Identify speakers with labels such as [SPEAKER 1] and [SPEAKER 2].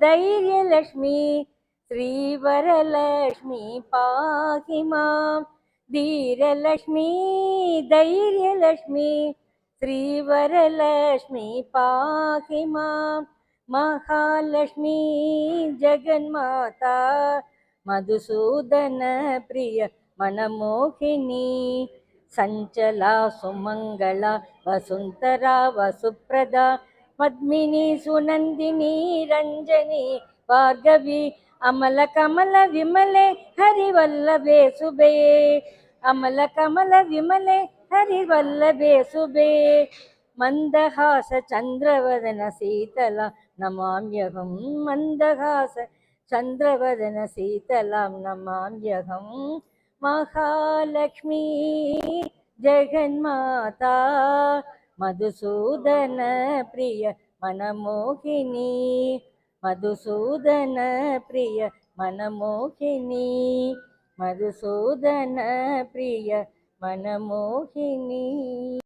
[SPEAKER 1] धैर्यलक्ष्मी श्रीवरलक्ष्मी पाहि मां। धीरलक्ष्मी धैर्यलक्ष्मी श्रीवरलक्ष्मी पाहि मां। महालक्ष्मी जगन्माता मधुसूदनप्रिय मनमोहिनी सञ्चला सुमङ्गला वसुन्तरा वसुप्रदा పద్మిని సునందిని రంజని భార్గవి అమల కమల విమలే హరివల్లభే సుబే. అమల కమల విమలే హరివల్లభే సుబే. మందహాస చంద్రవదన శీతల నమామ్యహం మందహాస చంద్రవదన శీతలాం నమామ్యహం. మహాలక్ష్మీ జగన్మాత మధుసూదన ప్రియ మనమోహిని మధుసూదన ప్రియ మనమోహిని మధుసూదన ప్రియ మనమోహిని.